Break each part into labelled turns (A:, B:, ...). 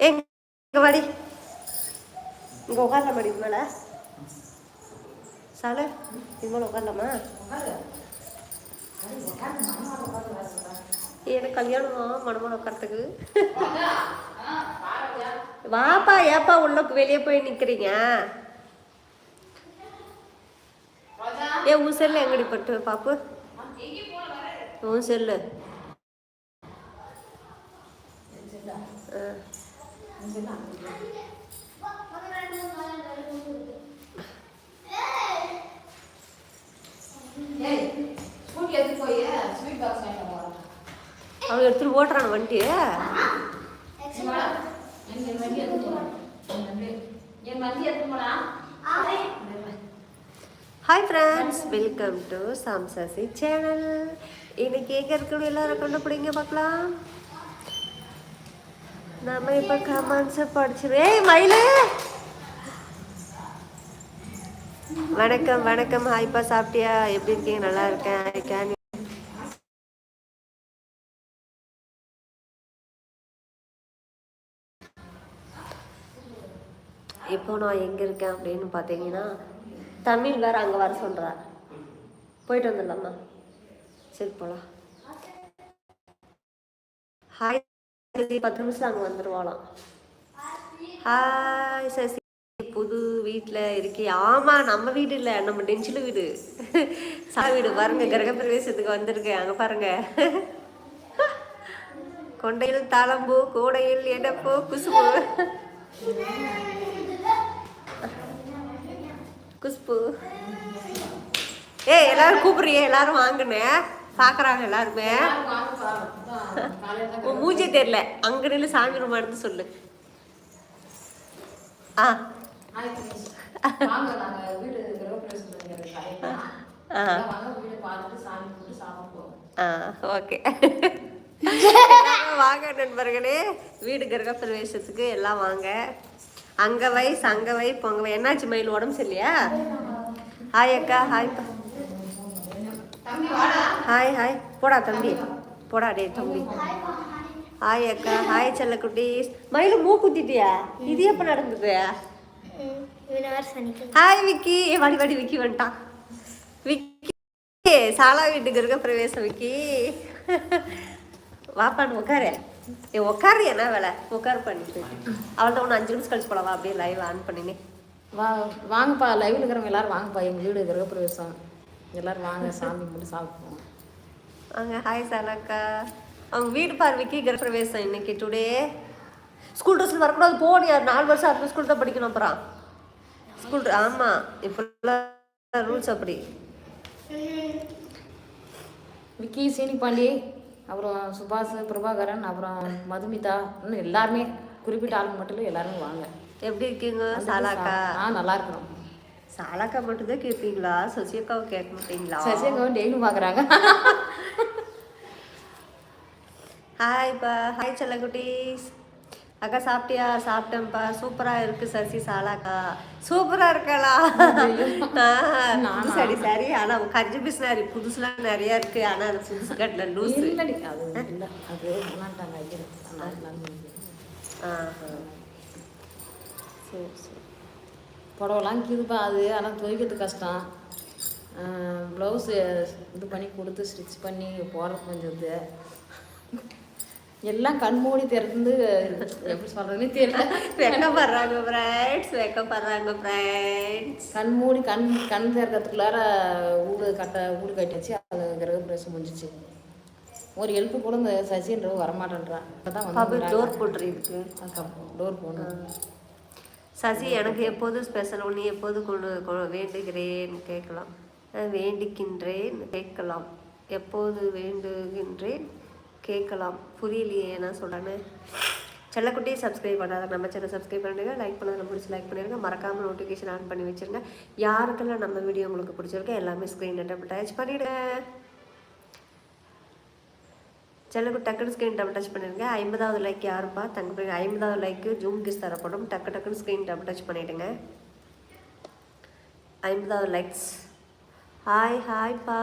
A: எங்க வாடி. இங்கே உட்காரலாமாடி இது மேலே? சால இது மேலே உட்காரலாமா? எனக்கு கல்யாணமா மனமான உட்காரத்துக்கு வாப்பா ஏப்பா உள்ளக்கு வெளியே போய் நிக்கிறீங்க? ஏ உன் செல்லு எங்கடி பட்டு பாப்பு? உன் செல்லு. ஆ. அவன் எடுத்துட்டு ஓட்டுறான் வண்டி ஹாய் ஃப்ரெண்ட்ஸ் வெல்கம் டு சாம்சாசி சேனல் இன்னைக்கு எங்க இருக்கணும்? எல்லாரும் கண்டுபிடிங்க பார்க்கலாம். நம்ம இப்போ கமெண்ட்ஸ் படிச்சிரு ஏய் மயிலே வணக்கம் வணக்கம் ஹாய்ப்பா சாப்பிட்டியா எப்படி இருக்கீங்க நல்லா இருக்கேன் கேன் இப்போ நான் எங்கே இருக்கேன் அப்படின்னு பார்த்தீங்கன்னா தமிழ் வேறு அங்கே வர சொல்கிறா போயிட்டு வந்துடலாமா சரி போகலாம் ஹாய் பத்து நிமிஷம் அங்கே வந்துடுவாளாம் ஹாய் சசி. புது வீட்டில் இருக்கே. ஆமாம் நம்ம வீடு இல்லை நம்ம டெஞ்சில் வீடு. சா வீடு பாருங்க கிரகப்பிரவேசத்துக்கு வந்திருக்கேன் அங்கே பாருங்க. கொண்டையில் தாளம்பூ கோடையில் எடப்பூ குசுபு குஷ்பு ஏ எல்லாரும் கூப்பிடுறியே எல்லாரும் வாங்கினேன். பார்க்குறாங்க எல்லாருமே. உன் மூஞ்சே தெரியல. அங்க நின்று சாமி ரூமா இருந்து சொல்லு. ஆ. ஆ. ஆ ஓகே. வாங்க நண்பர்களே. வீடு கிரக பிரவேசத்துக்கு எல்லாம் வாங்க. அங்க வை சங்க வை பொங்க வை. என்னாச்சு மயில்? உடம்பு சரியில்லையா? ஹாய் அக்கா. Hi hi hi. போடா தம்பி. போடா டே தம்பி. ஹாய் அக்கா. ஹாய் செல்லக்குட்டி. மயில் மூ குத்திட்டியா? இது எப்போ நடந்தது? ஹாய் விக்கி. ஏ வாடி வாடி விக்கி வந்துட்டான். விக்கி சாலா வீட்டுக்கு இருக்க பிரவேசம் விக்கி. வாப்பான்னு உட்காரு ஏ உட்காரு என்ன வேலை? உட்காரு பண்ணிட்டு அவள்தான் ஒன்று அஞ்சு நிமிஷம் கழிச்சு போலாம் வா அப்படியே லைவ் ஆன் பண்ணினேன்
B: வா வாங்கப்பா. லைவ்ல இருக்கிறவங்க எல்லாரும் வாங்கப்பா. எங்கள் வீடு கிரகப்பிரவேசம் எல்லாரும் வாங்க சாமி கும்பிட்டு சாப்பிடுவோம்.
A: வாங்க ஹாய் சாலாக்கா அவங்க வீடு பார்வைக்கு கிரக பிரவேசம் இன்னைக்கு டுடே ஸ்கூல் ட்ரெஸ்ல வரக்கூடாது போன் யார்? நாலு வருஷம் அந்த ஸ்கூல் தான் படிக்கணும் அப்புறம். ஸ்கூல் ஆமாம் இப்போ ரூல்ஸ் அப்படி.
B: விக்கி சீனி பாண்டி அப்புறம் சுபாஷ் பிரபாகரன் அப்புறம் மதுமிதா இன்னும் எல்லாருமே குறிப்பிட்ட ஆளுங்க மட்டும் இல்லை எல்லாருமே வாங்க.
A: எப்படி இருக்கீங்க சாலாக்கா
B: ஆ நல்லா இருக்கிறோம்
A: சாலாக்கா மட்டும் தான் கேட்பீங்களா? சசியக்காவை கேட்க மாட்டீங்களா?
B: சசியங்க டெய்லியும் பார்க்குறாங்க.
A: ஹாய்ப்பா ஹாய் செல்லக்குட்டீஸ். அக்கா சாப்பிட்டியா? சாப்பிட்டேன்ப்பா. சூப்பராக இருக்கு சசி சாலாக்கா. சூப்பராக இருக்காளா ஆ, சரி. சரி ஆனால் கஞ்சி பிஸ்னாரி புதுசுலாம் நிறையா இருக்கு. ஆனால் அது புதுசு கட்டின லூஸ் ஆஹா சரி சரி.
B: புடவெல்லாம் கீதுப்பா அது ஆனால் துவைக்கிறது கஷ்டம். ப்ளவுஸு இது பண்ணி கொடுத்து ஸ்டிச் பண்ணி போடுறது கொஞ்சம் இது. எல்லாம் கண் மூடி திறந்து எப்படி சொல்கிறதுனே தெரியல.
A: வெக்கப்படுறாங்க ஃப்ரெண்ட்ஸ் வெக்கப்படுறாங்க ஃப்ரெண்ட்ஸ்
B: கண் மூடி கண் கண் திறக்கிறதுக்குள்ளார வீடு கட்ட வீடு கட்டிச்சு அது கிரகப்பிரவேசம் முடிஞ்சிச்சு. ஒரு எழுப்பு கூட இந்த சசின்றவ வரமாட்டேன்றான். இப்போ தான் வந்து
A: டோர் போட்டுருக்கு
B: டோர் போகணும்
A: சசி எனக்கு எப்போதும் ஸ்பெஷல் உன்னை எப்போது கொண்டு வேண்டுகிறேன்னு வேண்டுகிறேன்? கேட்கலாம். வேண்டிக்கின்றேன் கேட்கலாம். எப்போது வேண்டுகின்றேன்? கேட்கலாம். புரியலையே நான் சொல்கிறேன்னு செல்லக்குட்டி சப்ஸ்கிரைப் பண்ணாத நம்ம சேனல் சப்ஸ்கிரைப் பண்ணிடுங்க. லைக் பண்ணாத பிடிச்சி லைக் பண்ணிடுங்க. மறக்காமல் நோட்டிஃபிகேஷன் ஆன் பண்ணி வச்சுருங்க. யாருக்கெல்லாம் நம்ம வீடியோ உங்களுக்கு பிடிச்சிருக்கோ எல்லாமே ஸ்க்ரீன் டபுள் டச் பண்ணிவிடுங்க செல்லக்குட்டி டக்குனு ஸ்க்ரீன் டபுள் டச் பண்ணிடுங்க. ஐம்பதாவது லைக் யாருப்பா? போய் ஐம்பதாவது லைக்கு ஜூம் கிஸ் தரப்படும். டக்கு டக்குன்னு ஸ்க்ரீன் டபுள் டச் பண்ணிவிடுங்க ஐம்பதாவது லைக்ஸ் ஹாய் ஹாய்ப்பா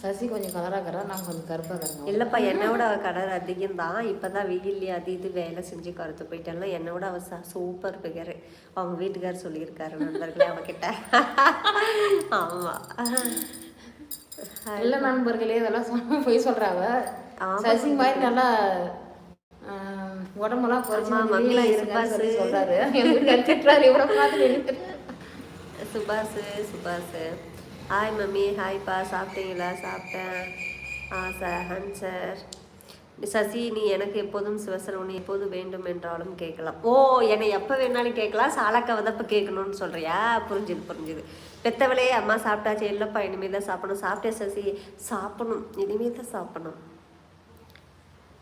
B: சசி கொஞ்சம் கலராக்கிறா நான் கொஞ்சம் கருப்பாக
A: இல்லைப்பா என்னோட அவள் கடல் அதிகம் தான் இப்போ தான் வெயில்லையே அது இது வேலை செஞ்சு கருத்து போயிட்டாலும் என்னோட அவள் ச சூப்பர் பிகர் அவங்க வீட்டுக்கார் சொல்லியிருக்காரு நண்பர்களே அவகிட்ட. ஆமாம்
B: நல்ல நண்பர்களே இதெல்லாம் போய்
A: ஆமா.
B: சசி மாதிரி நல்லா உடம்பெல்லாம் குறைச்சி சொல்லி
A: சுபாஷ்.
B: சொல்றாரு கற்றுட்டுறாரு இவ்வளோ பார்த்து
A: சுபாஷ் சுபாஷ் ஹாய் மம்மி. ஹாய்ப்பா சாப்பிட்டீங்களா? சாப்பிட்டேன். ஆ சார் ஹன் சார். சசி நீ எனக்கு எப்போதும் ஸ்பெஷல் உன்னை எப்போது வேண்டும் என்றாலும் கேட்கலாம். ஓ என்னை எப்போ வேணாலும் கேட்கலாம். சாலக்கா வந்தப்போ கேட்கணும்னு சொல்கிறியா புரிஞ்சுது புரிஞ்சுது. பெத்தவளே அம்மா சாப்பிட்டாச்சு. இல்லைப்பா இனிமேல் தான் சாப்பிடணும். சாப்பிட்டேன் சசி. சாப்பிடணும். இனிமேல் தான் சாப்பிடணும்.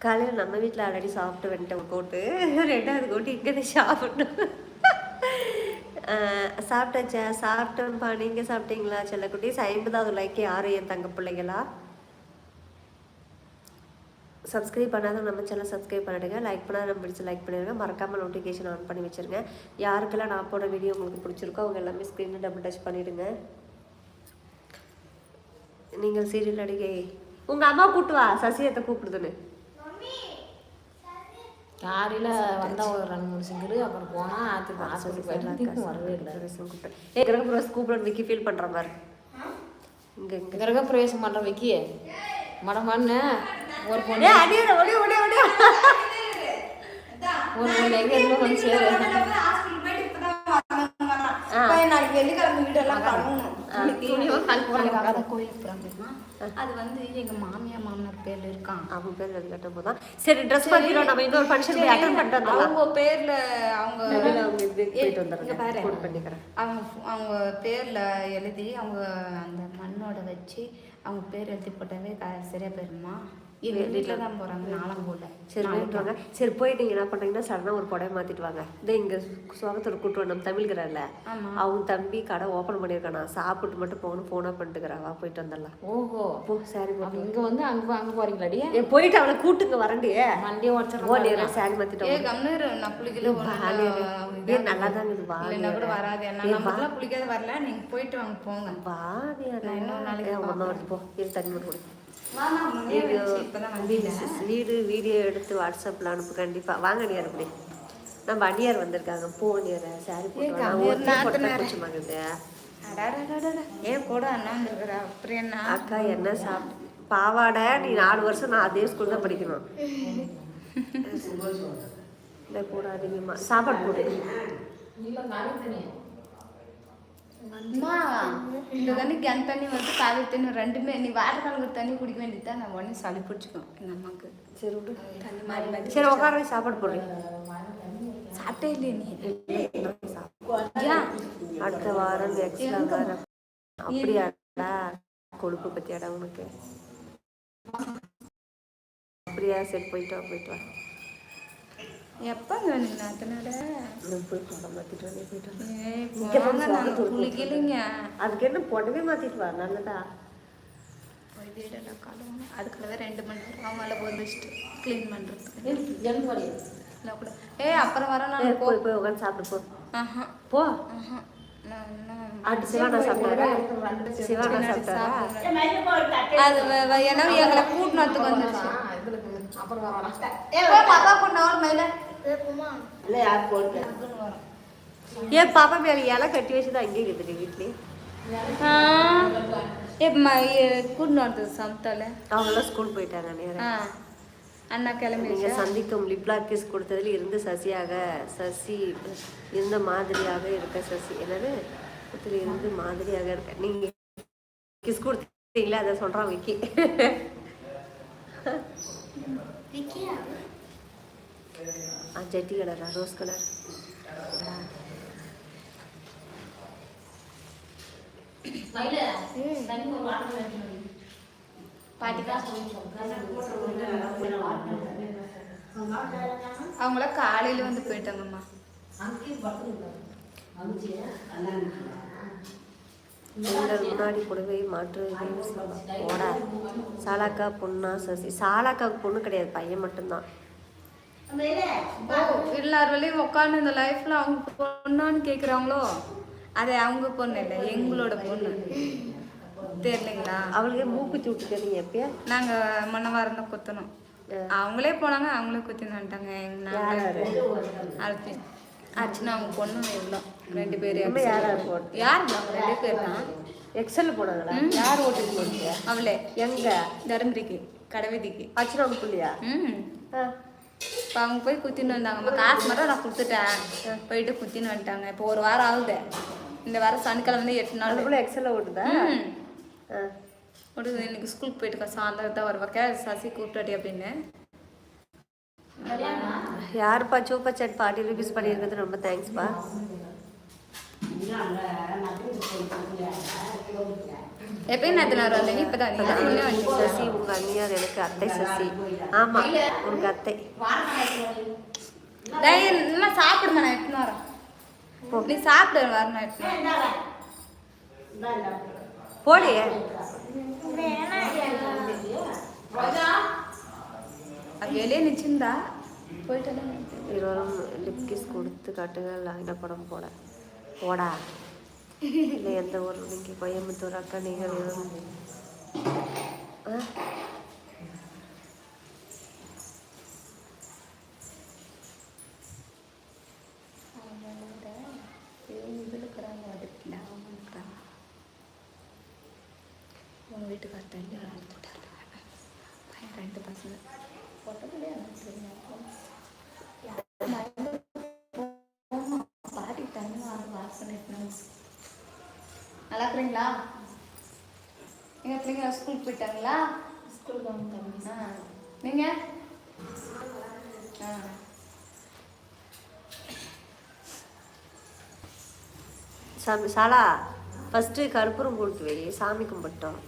A: காலையில் நம்ம வீட்டில் ஆல்ரெடி சாப்பிட்டு வந்துட்டேன் ஒரு கோட்டு. ரெண்டாவது கோட்டு இங்கே தான் சாப்பிடணும் சாப்பிட்டாச்சா? சாப்பிட்டேன்ப்பா நீங்கள் சாப்பிட்டீங்களா? செல்லக்குட்டீஸ் ஐம்பதாவது லைக்கே யாரும் என் தங்க பிள்ளைங்களா சப்ஸ்கிரைப் பண்ணாத நம்ம சேனல் சப்ஸ்கிரைப் பண்ணிடுங்க. லைக் பண்ணால் நம்ம பிடிச்சி லைக் பண்ணிடுங்க. மறக்காமல் நோட்டிஃபிகேஷன் ஆன் பண்ணி வச்சிருங்க. யாருக்கெல்லாம் நான் போட வீடியோ உங்களுக்கு பிடிச்சிருக்கோ அவங்க எல்லாமே ஸ்க்ரீனில் டபுள் டச் பண்ணிவிடுங்க நீங்கள் சீரியல் நடிகை. உங்கள் அம்மா கூப்பிட்டு வா. சசியத்தை கூப்பிடுதுன்னு.
B: காலையில் வந்தால் ஒரு ரெண்டு மூணு சிங்கிரு அப்புறம் போனால் திரும்ப ஹாஸ்பிட்டல் போயிட்டு வரவே இல்லை
A: ஏ கிரகப்புறம் கூப்பிட விக்கி ஃபீல் பண்ணுற மாதிரி இங்கே இங்கே
B: கிரக பிரவேசம் பண்ணுற வைக்கி மடமான்னு ஒரு பொண்ணு
A: அடியோட ஒடி ஒடி ஒடி
B: ஒரு பொண்ணு எங்கே இருந்து வந்து சேரு
C: நாளைக்கு வெள்ளிக்கிழமை வீடெல்லாம் அது வந்து எங்க மாமியார் மாமனார் பேர்ல இருக்கான்
A: அவங்க பேர் அது கட்ட போதான் சரி ட்ரெஸ் பண்ணிக்கிறோம் நம்ம இன்னொரு ஃபங்க்ஷன் போய் அட்டன் பண்ணிட்டு வந்துடலாம்.
C: அவங்க பேர்ல அவங்க
A: அவங்க இது போயிட்டு
C: இங்க
A: வந்துடுறேன்.
C: பாரு.
A: ஃபோன் பண்ணிக்கிறேன்.
C: அவங்க அவங்க பேர்ல எழுதி அவங்க அந்த மண்ணோட வச்சு அவங்க பேர் எழுதி போட்டாவே சரியா போயிருமா? எங்க வீட்டுல தான் போறாங்க நாளம் போல.
A: சரி போயிட்டு வாங்க. சரி போயிட்டு நீங்க என்ன பண்றீங்கன்னா சடனாக ஒரு புடவை மாத்திட்டு வாங்க. இந்த இங்க சுகத்தோட கூட்டு நம்ம தமிழ்கிறார்ல
C: ஆமா.
A: அவங்க தம்பி கடை ஓப்பன் பண்ணியிருக்கானா. சாப்பிட்டு மட்டும் போகணும் ஃபோனாக பண்ணிட்டுக்கிறா. போயிட்டு வந்துடலாம்.
B: ஓஹோ.
A: போ சாரி
B: இங்கே வந்து அங்கே அங்கே போகிறீங்களாடி
A: போயிட்டு அவளை கூட்டுங்க வரண்டியே
B: வண்டியை
A: ஓ
B: உடச்சிடலாம்
A: நேரம் சாரி மாத்திட்டு
C: ஏ கம்னு நான் குளிக்கல
A: ஏ நல்லா தான் வா
C: இல்லைன்னா கூட வராது. என்ன குளிக்காத வரல. நீங்க போயிட்டு வாங்க போங்க.
A: வா நீ
C: இன்னொரு நாளைக்கு
A: ஒன்றா போ. இரு தண்ணி மட்டும் வீடு வீடியோ எடுத்து வாட்ஸ்அப்பில் அனுப்பு கண்டிப்பாக வாங்க நீ அப்படி. நம்ம அடியார் வந்திருக்காங்க. போ நீர் சாரி போட்டு போட்டா.
C: ஏன் கூட அண்ணா வந்துருக்குறா? அப்புறம் என்ன?
A: அக்கா என்ன சாப்பிட்டு பாவாடை நீ நாலு வருஷம் நான் அதே ஸ்கூல் தான் படிக்கணும். இல்லை கூட அதிகமாக சாப்பாடு போடு.
B: இல்லை தண்ணி
C: அம்மா இந்த தண்ணி கிண தண்ணி வந்து காலை தண்ணி ரெண்டுமே நீ வாட்டர் கலங்க தண்ணி குடிக்க வேண்டியதுதான் நான் உடனே சளி பிடிச்சிக்கும்
A: சரி விடு.
C: தண்ணி மாறி மாறி
A: சரி உட்கார சாப்பாடு போடுறேன்
C: சாப்பிட்டே இல்லையே நீ?
A: அடுத்த வாரம் எக்ஸ்ட்ரா அப்படியாடா கொழுப்பு பத்தியாடா உனக்கு. அப்படியா சரி போயிட்டு வா போயிட்டு வா.
C: எப்பங்க நீங்க அதனால
A: போய் புடவை மாத்திட்டு வந்து போயிட்டு
C: குளிக்கலைங்க
A: அதுக்கு என்ன புடவை மாத்திட்டு வா நல்லதா
C: போய் வீடெல்லாம் அதுக்குள்ளவே ரெண்டு மணி நேரம் அவன் மேலே போய் வச்சுட்டு க்ளீன் இல்லை கூட ஏய் அப்புறம் வர நான்
A: போய் போய் உட்காந்து சாப்பிடு போ
C: ஆஹா
A: போ
C: ஆஹா எங்களை கூட்டினத்துக்கு வந்துருச்சு
B: அப்புறம்
C: பாப்பா கொண்டு வர மயில
A: இல்லை யார் போட்டு ஏன் பாப்பா மேலே இலை கட்டி வச்சுதான் அங்கேயே இருக்குது வீட்லயே.
C: ஏ கூட்டினு வரது சமத்தால
A: அவங்களாம் ஸ்கூல் போயிட்டாங்க நேரம்
C: அண்ணா கிளம்பி
A: நீங்க சந்திக்கும் லிப்லாக் கிஸ் கொடுத்ததில் இருந்து சசியாக சசி இருந்த மாதிரியாக இருக்க சசி. என்னது? இதில் இருந்து மாதிரியாக இருக்க. நீங்க கிஸ் கொடுத்தீங்களா? அதை சொல்றான் விக்கி. ஆ ஜெட்டி கலரா ரோஸ் கலர்.
C: அவங்களாம் காலையில வந்து போயிட்டாங்கம்மா.
A: முன்னாடி புடவை மாற்று ஓடா சாலாக்கா பொண்ணா சசி. சாலாக்காவுக்கு பொண்ணு கிடையாது பையன் மட்டும்தான்.
C: எல்லார் வேலையும் உட்காந்து இந்த லைஃப்ல அவங்க பொண்ணான்னு கேக்குறாங்களோ? அது அவங்க பொண்ணு இல்லை எங்களோட பொண்ணு. தெரியலைங்களா?
A: அவளுக்கே மூக்குத்தி விட்டுக்கிறீங்க எப்பயா?
C: நாங்கள் முன்ன வாரம் குத்தணும் அவங்களே போனாங்க அவங்களே குத்தின்னு வந்துட்டாங்க. எங்க நாங்கள் அர்ச்சனை அர்ச்சனா அவங்க பொண்ணு இவ்வளோ ரெண்டு பேர்.
A: யார் யார்
C: ரெண்டு பேர் தான்.
A: எக்ஸல்ல போனாங்களா யார் ஓட்டிட்டு போனீங்க
C: அவளே.
A: எங்க?
C: தருமபுரிக்கு கடைவீதிக்கு.
A: அச்சனா பிள்ளையா?
C: ம்.
A: ஆ.
C: இப்போ அவங்க போய் குத்தின்னு வந்தாங்கம்மா காசு மட்டும் நான் கொடுத்துட்டேன். போயிட்டு குத்தின்னு வந்துட்டாங்க. இப்போ ஒரு வாரம் ஆகுது. இந்த வாரம் சனிக்கிழமை வந்து எட்டு நாள்.
A: பிள்ளை எக்ஸல்ல ஆ.
C: ஒரு இன்னைக்கு ஸ்கூலுக்கு போயிட்டு சாயந்தரம் தான் வருவாக்க சசி கூப்பிட்டாடி அப்படின்னு.
A: யாருப்பா? சூப்பர் சாட் ஃபார்ட்டி ருபீஸ் பண்ணியிருக்கிறது ரொம்ப தேங்க்ஸ்ப்பா
C: எப்பயும் நேற்று நான் வந்தீங்க இப்போ தான்
A: சசி உங்க அண்ணியார் எனக்கு அத்தை சசி. ஆமா உங்க அத்தை.
C: இல்லை சாப்பிடுமா நான் எட்டுன்னு வரேன். நீ சாப்பிடு வரேன் நான் எட்டுன்னு வரேன்.
A: போடி
C: அது வெளியே நிச்சிருந்தா போயிட்டு
A: இருவரும் லிப் கிஸ் கொடுத்து காட்டுங்க லைன படம் போட. போடா. இல்லை எந்த ஊர் நீங்கள் கோயம்புத்தூர் அக்கா நீங்கள்
C: இருக்கிறீங்களா எங்கள் பிள்ளைங்க ஸ்கூலுக்கு போயிட்டாங்களா? ஸ்கூலுக்கு வந்து ஆ. நீங்கள் ஆ.
A: சாமி சாலா ஃபஸ்ட்டு கற்பூரம் கொடுத்து வை. சாமி கும்பிட்டோம்.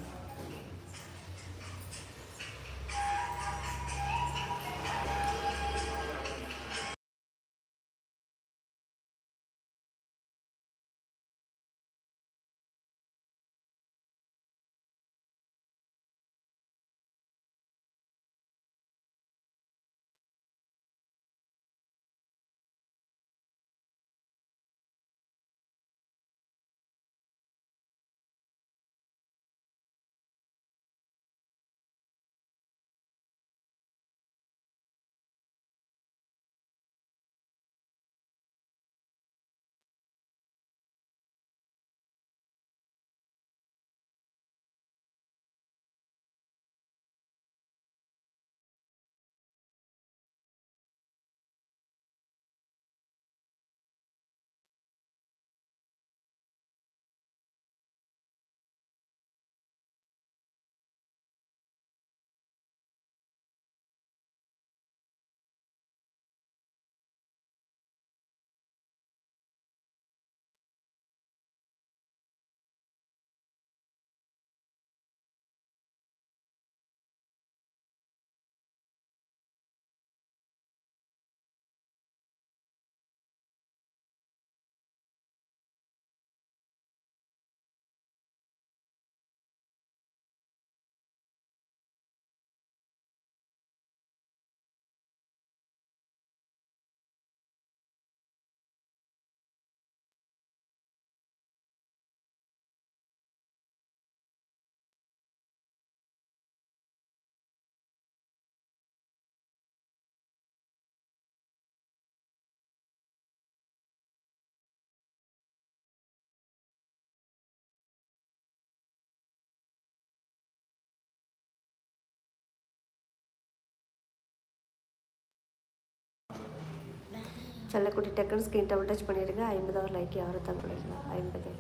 A: செல்லக்குட்டி டக்குன்னு ஸ்க்ரீன் டபுள் டச் பண்ணிடுங்க. ஐம்பதாவது லைக் யாரும் தான் பண்ணிடலாம் ஐம்பது.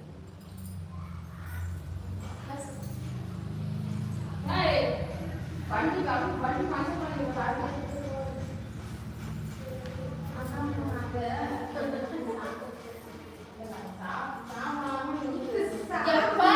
B: எப்பா